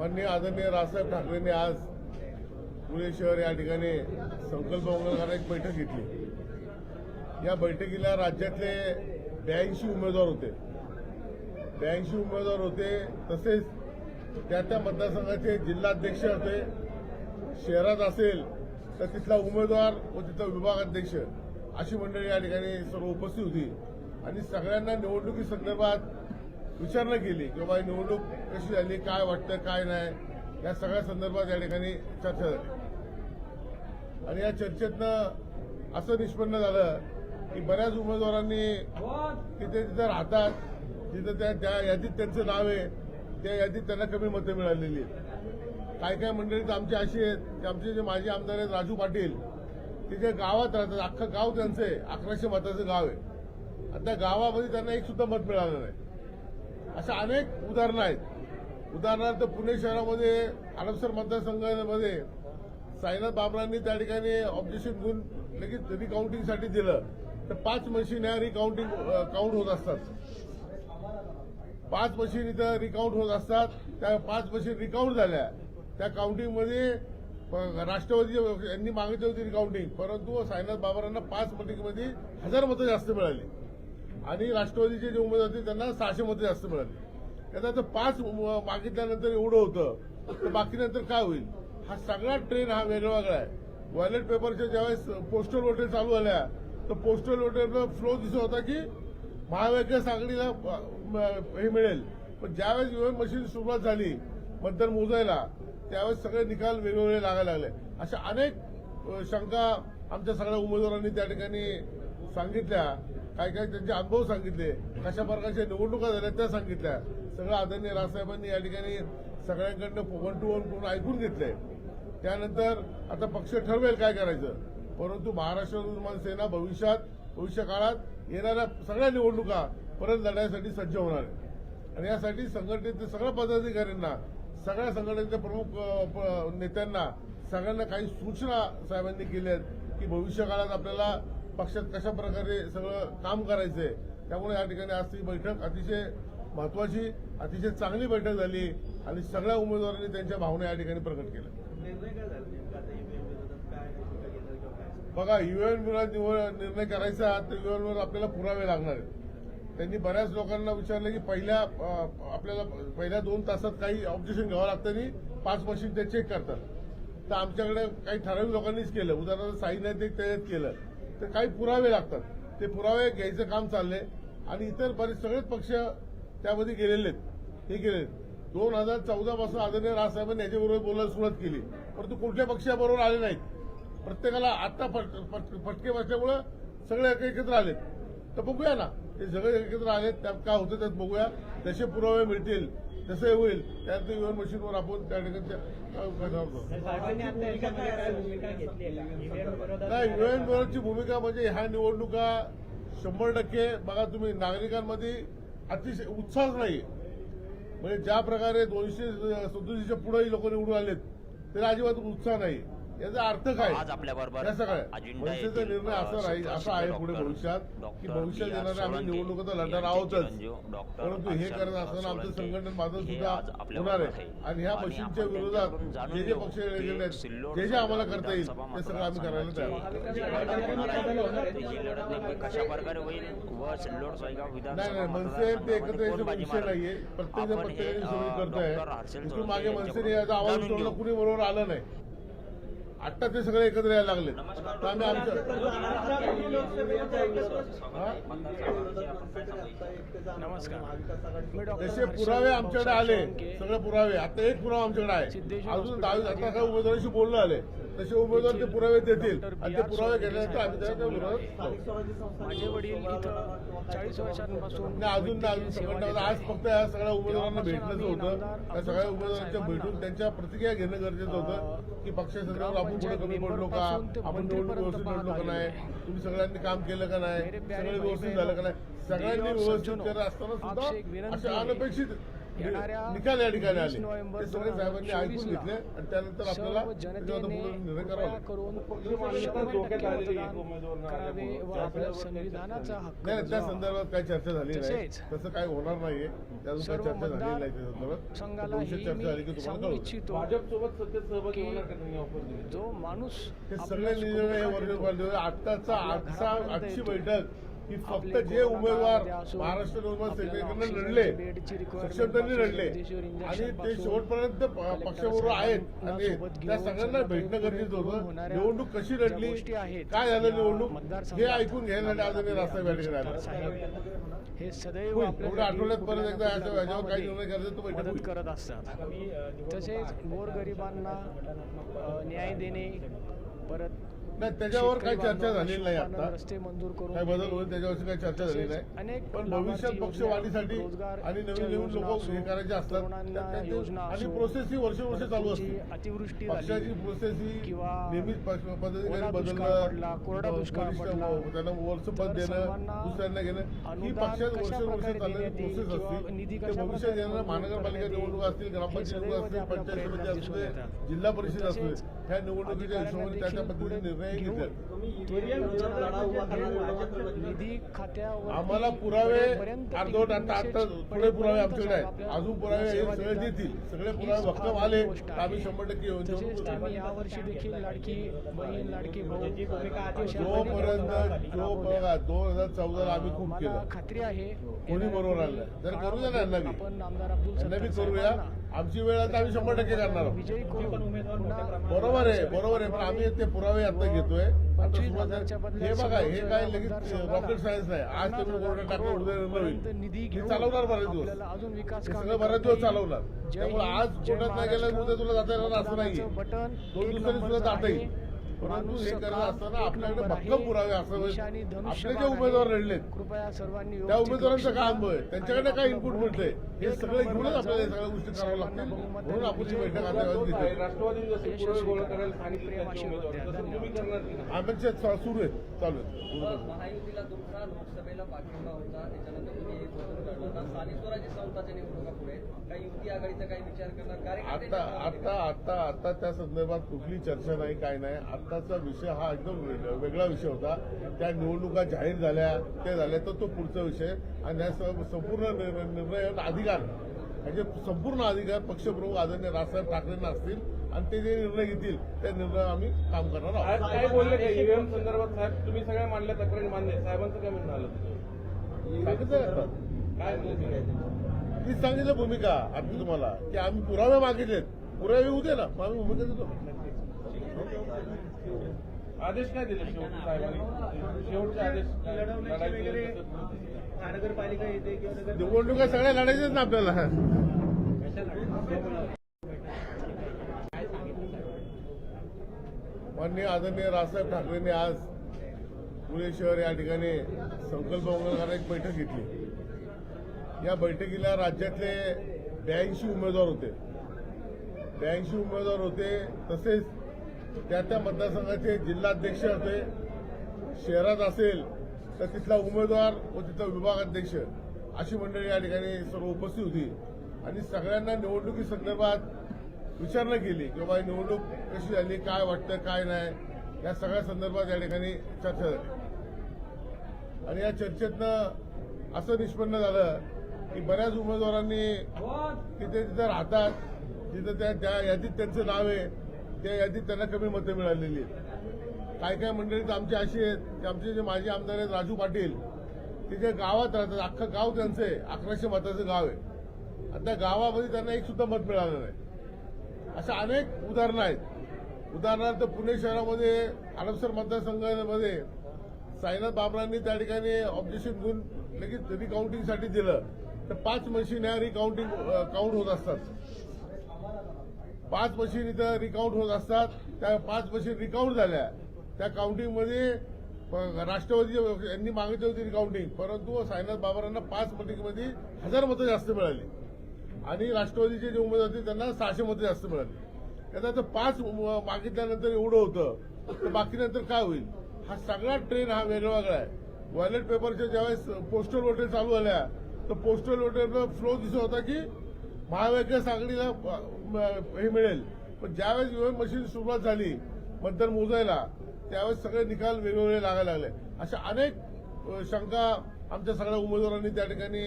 माननीय आदरणीय राजसाहेब ठाकरेंनी आज पुणे शहर या ठिकाणी संकल्प मंगलकारण एक बैठक घेतली. या बैठकीला राज्यातले ब्याऐंशी उमेदवार होते. ब्याऐंशी उमेदवार होते तसेच त्या त्या मतदारसंघाचे जिल्हाध्यक्ष होते. शहरात असेल तर तिथला उमेदवार व तिथला विभागाध्यक्ष अशी मंडळी या ठिकाणी सर्व उपस्थित होती. आणि सगळ्यांना निवडणुकी संदर्भात विचारणा केली की बाबा निवडणूक कशी झाली काय वाटतं काय नाही या सगळ्या संदर्भात या ठिकाणी चर्चा झाली. आणि या चर्चेतनं असं निष्पन्न झालं की बऱ्याच उमेदवारांनी तिथे तिथं राहतात तिथं त्या त्या यादीत त्यांचं नाव आहे त्या यादीत त्यांना कमी मतं मिळालेली आहेत. काय काय मंडळी तर आमची अशी आहेत की आमचे जे माजी आमदार आहेत राजू पाटील ते जे गावात राहतात अख्खं गाव त्यांचं आहे अकराशे मताचं गाव आहे. आणि त्या गावामध्ये त्यांना एक सुद्धा मत मिळालं नाही. अशा अनेक उदाहरणं आहेत. उदाहरणार्थ पुणे शहरामध्ये हडपसर मतदारसंघामध्ये साईनाथ बाबरांनी त्या ठिकाणी ऑब्जेक्शन घेऊन लगेच रिकाउंटिंगसाठी दिलं. तर पाच मशीन या रिकाउंटिंग काउंट होत असतात. पाच मशीन इथं रिकाउंट होत असतात. त्या पाच मशीन रिकाउंट झाल्या. त्या काउंटिंगमध्ये राष्ट्रवादी यांनी मागितली होती रिकाउंटिंग परंतु साईनाथ बाबरांना पाच मटिंगमध्ये हजार मतं जास्त मिळाली. आणि राष्ट्रवादीचे जे उमेदवार होते त्यांना सहाशे मते जास्त मिळाले. त्याचा तर पाच मागितल्यानंतर एवढं होतं तर बाकी नंतर काय होईल? हा सगळा ट्रेन हा वेगळा वेगळा आहे वॉयलेट पेपरच्या ज्यावेळेस पोस्टल वोटर चालू झाल्या तर पोस्टल वोटरचा फ्लो दिसत होता की महाविकास आघाडीला हे मिळेल. पण ज्यावेळेस विमान मशीन सुरुवात झाली मतदान मोजायला त्यावेळेस सगळे निकाल वेगवेगळे लागायला लागले. अशा अनेक शंका आमच्या सगळ्या उमेदवारांनी त्या ठिकाणी सांगितल्या. काय काय त्यांचे अनुभव सांगितले. कशा प्रकारच्या निवडणुका झाल्या त्या सांगितल्या. सगळं आदरणीय राजसाहेबांनी या ठिकाणी सगळ्यांकडनं वन टू वन करून ऐकून घेतलंय त्यानंतर आता पक्ष ठरवेल काय करायचं. परंतु महाराष्ट्र निर्माण सेना भविष्यात भविष्य काळात येणाऱ्या सगळ्या निवडणुका परत लढण्यासाठी सज्ज होणार आहे. आणि यासाठी संघटनेतील सगळ्या पदाधिकाऱ्यांना सगळ्या संघटनेच्या प्रमुख प- नेत्यांना सगळ्यांना काही सूचना साहेबांनी केल्या आहेत की भविष्य काळात आपल्याला पक्षात कशा प्रकारे सगळं काम करायचंय त्यामुळे या ठिकाणी आज ती बैठक अतिशय महत्वाची अतिशय चांगली बैठक झाली आणि सगळ्या उमेदवारांनी त्यांच्या भावना या ठिकाणी प्रकट केल्या. विरोधात बघा युएन विरोधात निर्णय करायचा तर युएन वर आपल्याला पुरावे लागणार आहेत. त्यांनी बऱ्याच लोकांना विचारलं की पहिल्या आपल्याला पहिल्या दोन तासात काही ऑब्जेक्शन घ्यावं लागतं आणि पाच मशीन ते चेक करतात. तर आमच्याकडे काही ठराविक लोकांनीच केलं. उदाहरणार्थ साईनाथ एक त्याच्यात केलं. तर काही पुरावे लागतात. ते पुरावे घ्यायचं काम चाललंय. आणि इतर बरेच सगळेच पक्ष त्यामध्ये गेलेले आहेत. हे गेले दोन हजार चौदा पासून आदरणीय राजसाहेबांनी याच्याबरोबर बोलायला सुरुवात केली. परंतु कुठल्या पक्षाबरोबर आले नाहीत. प्रत्येकाला आता फट- फटके बसल्यामुळं सगळे एक- एकत्र आलेत. तर बघूया ना. ते सगळे एकत्र आलेत त्यात काय होतं त्यात बघूया. जसे पुरावे मिळतील जसे होईल. त्यात युवन मशीनवर आपण त्या ठिकाणी युएन बरोबरची भूमिका म्हणजे ह्या निवडणुका शंभर टक्के बघा तुम्ही नागरिकांमध्ये अतिशय उत्साहच नाही म्हणजे ज्या प्रकारे दोनशे सदोतीसच्या पुढे लोक निवडून आलेत तरी अजिबात उत्साह नाही याचा अर्थ काय आज अजिंठा मनसेचा येथील, निर्णय असा राहील असा आहे पुढे भविष्यात की भविष्यात. येणाऱ्या आम्ही निवडणुका लढणार आहोतच डॉक्टर परंतु हे करत असताना आमचं संघटन माझं सुद्धा आपल्या होणार बरोबर आहे आहे. आणि ह्या मशीनच्या विरोधात जे जे पक्ष की गेलेले आहेत जे जे आम्हाला करता येईल ते सगळं आम्ही करायला तयार आहोत. आहे. नाही नाही मनसे ते एकत्र यायचा विषय? नाहीये प्रत्येक अ, सगळी करतोय इथून सोळंके मागे मनसेने याचा आवाज उठवला. कुणी बरोबर आलं नाही आता ते सगळे एकत्र यायला लागले तर आम्ही आमचं? नमस्कार. जसे पुरावे आमच्याकडे आले सगळे पुरावे आता एक पुरावा आमच्याकडे आहे. अजून दहावी आता काही उमेदवाराशी बोलणं आले. तसे उमेदवार ते पुरावे देतील. आणि ते पुरावे घेतल्यानंतर आम्ही विरोधात माझे वडील इथं चाळीस वर्षांपासून अजून आज फक्त या सगळ्या उमेदवारांना भेटणंच होतं. त्या सगळ्या उमेदवारांच्या भेटून त्यांच्या प्रतिक्रिया घेणं गरजेचं होतं की पक्षासंदर्भात आपण पुढे कमी पडलो का? आपण निवडणूक व्यवस्थित लढलो का नाही? तुम्ही सगळ्यांनी काम केलं का नाही? सगळं व्यवस्थित झालं का नाही? सगळ्यांनी व्यवस्थित करत असताना सुद्धा अनपेक्षित येणाऱ्या निकाल या ठिकाणी आले. 20 नोव्हेंबर ते सगळे साहेबांनी ऐकून 2024 ला घेतले आणि त्यानंतर आपल्याला सर्व त्याच्यावर जनतेने पुढे निर्णय करावा कृपया लागेल. करून मान्यता शंभर धोक्यात टक्के आलेली मतदान एक उमेदवार करावे व आपल्या संविधानाचा हक्क नाही त्या बजावावा. संदर्भात काही चर्चा झाली नाही. तसं काही होणार नाहीये. त्यातून काही सर्व चर्चा झाली मतदार नाही त्या संदर्भात. संघाला भविष्यात ही चर्चा झाली की मी तुम्हाला सांगू कळवतो. इच्छितो भाजपसोबत सत्तेत सहभागी की होणार का त्यांनी ऑफर दिली जो माणूस हे सगळे निर्णय वर्ग आत्ताचा आजचा आजची. बैठक. ही फक्त जे उमेदवार महाराष्ट्र सेक्रेटरीकडनं ऑक्सिजनची लढले बेडची requirement सक्षम त्यांनी पासून लढले. आणि ते शेवटपर्यंत पक्षाबरोबर आहेत आणि त्या सगळ्यांना भेटणं गरजेचं होतं. निवडणूक कशी लढली? काय झालं या निवडणूक? हे ऐकून घ्यायला आदरणीय रास्ता या ठिकाणी आले हे सदैव आठवड्यात परत एकदा याच्यावर काही निर्णय करायचा तो बैठक मदत. करत असतात. तसेच गोरगरिबांना न्याय देणे परत नाही त्याच्यावर काही चर्चा झालेली नाही आता रस्ते मंजूर करून काय बदल. होईल त्याच्यावरची काही चर्चा झाली तसेच नाही अनेक पण भविष्यात योजना, पक्षवाढीसाठी रोजगार आणि नवीन नवीन लोक असो, हे करायचे असतात योजना आणि असो, प्रोसेस ही वर्षोवर्ष चालू तुमची असते अतिवृष्टी पक्षाची प्रोसेस ही किंवा नेहमीच पक्ष- पद्धतीने पडला, कोरडा दुष्काळ. त्यांना वरचं पद देणं दुसऱ्यांना घेणं ही पक्षात चालणारी देण्यात येईल प्रोसेस असते ते भविष्यात येणाऱ्या महानगरपालिका निवडणूक असतील ग्रामपंचायत निवडणूक असतील पंचायत समिती असतील येतात. जिल्हा परिषद असतील तसेच ह्या निवडणुकीच्या हिशोबाने त्या पद्धतीने पुढे निर्णय आम्हाला पुरावे अर्धवट आता आता थोडे पुरावे आमच्याकडे आहेत. अजून पुरावे हे सगळे देतील. सगळे पुरावे भक्कम आले. आम्ही शंभर टक्के. यावर्षी देखील लाडकी बहीण लाडकी जोपर्यंत जो. बघा दोन हजार चौदाला आम्ही खूप केलं. खात्री आहे. कोणी बरोबर आणलं तर करू द्या ना बी? सत्तार करूया? आमची वेळ आता आम्ही शंभर टक्के करणार आहोत. करून बरोबर आहे बरोबर आहे पण आम्ही ते पुरावे आता घेतोय. आहे. बदल्यात हे बघा हे काय लगेच रॉकेट सायन्स नाही. आज तुम्ही हजार टाकलं उद्या निधी हे चालवणार बरेच दिवस. आपल्याला अजून विकास हे कामे सगळं बरेच दिवस. चालवणार. त्यामुळे आज कोर्टात नाही गेलं. उद्या तुला जाता येणार असं बटन दोन दिवसांनी नंबरचं जाता आहे. येईल माणूस असताना आपल्याकडे भक्कम. पुरावे असावेत आपले जे. उमेदवार लढलेत कृपया सर्वांनी त्या उमेदवारांचं काय. अनुभव आहे त्यांच्याकडे काय आपलं इनपुट मिळतंय? हे सगळं घेऊनच आपल्याला सगळ्या गोष्टी कराव्या लागतील. म्हणून आपण विजयी बैठक राष्ट्रवादी सुरू आहेत. चालू आहेत पूर्ण करू. महायुतीला दुसरा लोकसभेला पाठिंबा होता. त्याच्यानंतर तुम्ही एक बदल घडवला स्थानिक स्वराज्य संस्थाच्या निवडणुका पुढे काही युती आघाडीचा काही विचार करणार आता कार्यकर्ते आता आता आता त्या संदर्भात कुठली चर्चा नाही काय नाही. आत्ताचा विषय हा एकदम वेग- वेगळा विषय होता. त्या निवडणुका जाहीर झाल्या ते झाल्या तर तो पुढचा विषय. आणि संपूर्ण निर्णय अधिकार म्हणजे संपूर्ण अधिकार पक्षप्रमुख आदरणीय राजसाहेब ठाकरेंना असतील आणि ते जे निर्णय घेतील त्या निर्णय आम्ही काम करणार आहोत काय बोलले ईव्हीएम संदर्भात साहेब तुम्ही सगळ्या मांडल्या तक्रारी मान्य. साहेबांचं काय म्हणणं आलं सांगितलं आता. काय? मी सांगितलं भूमिका आता तुम्हाला की आम्ही पुरावे मागितलेत पुरावे येऊ दे ना मग आम्ही भूमिका देतो आदेश काय दिले शेवटी साहेबांनी शेवटचे आदेश काय? महानगरपालिका येते किंवा निवडणुका सगळ्या लढायच्याच ना आपल्याला. माननीय आदरणीय राजसाहेब ठाकरेंनी आज पुणे शहर या ठिकाणी संकल्प मंगलकारण एक बैठक घेतली. या बैठकीला राज्यातले ब्याऐंशी उमेदवार होते. ब्याऐंशी उमेदवार होते तसेच त्या त्या मतदारसंघाचे जिल्हाध्यक्ष होते. शहरात असेल तर तिथला उमेदवार व तिथला विभागाध्यक्ष अशी मंडळी या ठिकाणी सर्व उपस्थित होती. आणि सगळ्यांना निवडणुकी संदर्भात विचारणा केली की बाबा निवडणूक कशी झाली काय वाटतं काय नाही या सगळ्या संदर्भात या ठिकाणी चर्चा झाली. आणि या चर्चेतनं असं निष्पन्न झालं की बऱ्याच उमेदवारांनी तिथे तिथं राहतात तिथं त्या त्या यादीत त्यांचं नाव आहे त्या यादीत त्यांना कमी मतं मिळालेली आहेत. काय काय मंडळी तर आमची अशी आहेत की आमचे जे माजी आमदार आहेत राजू पाटील ते जे गावात राहतात अख्खं गाव त्यांचं आहे अकराशे मताचं गाव आहे. आणि त्या गावामध्ये त्यांना एक सुद्धा मत मिळालं नाही. अशा अनेक उदाहरणं आहेत. उदाहरणार्थ पुणे शहरामध्ये हडपसर मतदारसंघामध्ये साईनाथ बाबरांनी त्या ठिकाणी ऑब्जेक्शन घेऊन लगेच रिकाउंटिंगसाठी दिलं. तर पाच मशीन ह्या रिकाउंटिंग काउंट होत असतात. पाच मशीन इथं रिकाउंट होत असतात. त्या पाच मशीन रिकाउंट झाल्या. त्या काउंटिंगमध्ये राष्ट्रवादी यांनी मागितली होती काउंटिंग परंतु साईनाथ बाबरांना पाच मटिंगमध्ये हजार मतं जास्त मिळाली. आणि राष्ट्रवादीचे जे उमेदवार होते त्यांना सहाशे मतं जास्त मिळाली. त्याचा तर पाच मागितल्यानंतर एवढं होतं तर बाकीनंतर काय होईल? हा सगळा ट्रेन हा वेगळा वेगळा आहे वॉयलेट पेपरच्या ज्यावेळेस पोस्टल वोटर चालू झाल्या तर पोस्टल वोटरचा फ्लो दिसत होता की महाविकास आघाडीला हे मिळेल. पण ज्यावेळेस ईव्हीएम मशीन सुरुवात झाली मतदान मोजायला त्यावेळेस सगळे निकाल वेगवेगळे लागायला लागले. अशा अनेक शंका आमच्या सगळ्या उमेदवारांनी त्या ठिकाणी